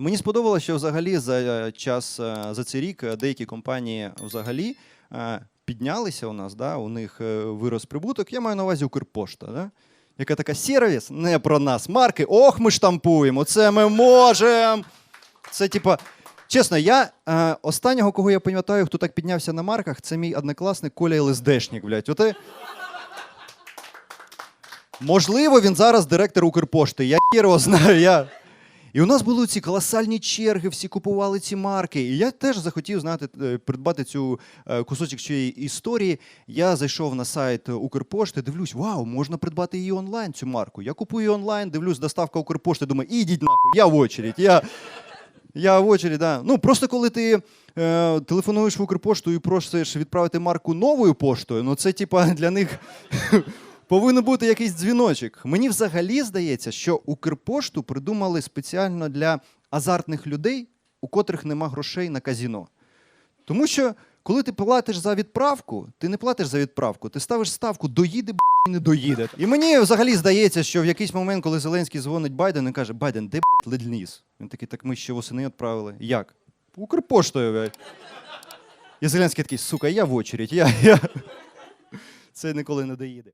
Мені сподобалося, що взагалі за е, час е, за цей рік е, деякі компанії взагалі піднялися у нас, да, у них вирос прибуток. Я маю на увазі Укрпошта, да? яка така сервіс, не про нас. Марки, ох, ми штампуємо, це ми можемо. Це типа. Чесно, я е, останнього, кого я пам'ятаю, хто так піднявся на марках, це мій однокласник Коля ЛСДшник, блядь. Оте... Можливо, він зараз директор Укрпошти. Я його знаю. Я... І у нас були ці колосальні черги, всі купували ці марки. І я теж захотів знати, е, придбати цю е, кусочок цієї історії. Я зайшов на сайт Укрпошти, дивлюсь, вау, можна придбати її онлайн, цю марку. Я купую онлайн, дивлюсь, доставка Укрпошти, думаю, ідіть нахуй, я в очередь. Я, я в очередь, да. Ну, просто коли ти е, телефонуєш в Укрпошту і просиш відправити марку новою поштою, ну це типа для них. Повинен бути якийсь дзвіночок. Мені взагалі здається, що Укрпошту придумали спеціально для азартних людей, у котрих нема грошей на казіно. Тому що, коли ти платиш за відправку, ти не платиш за відправку, ти ставиш ставку доїде, чи не доїде. І мені взагалі здається, що в якийсь момент, коли Зеленський дзвонить Байдену і каже: Байден, де блядь, ледніс? Він такий, так ми ще восени відправили. Як? Укрпоштою. І Зеленський такий, сука, я в очередь, я, я. Це ніколи не доїде.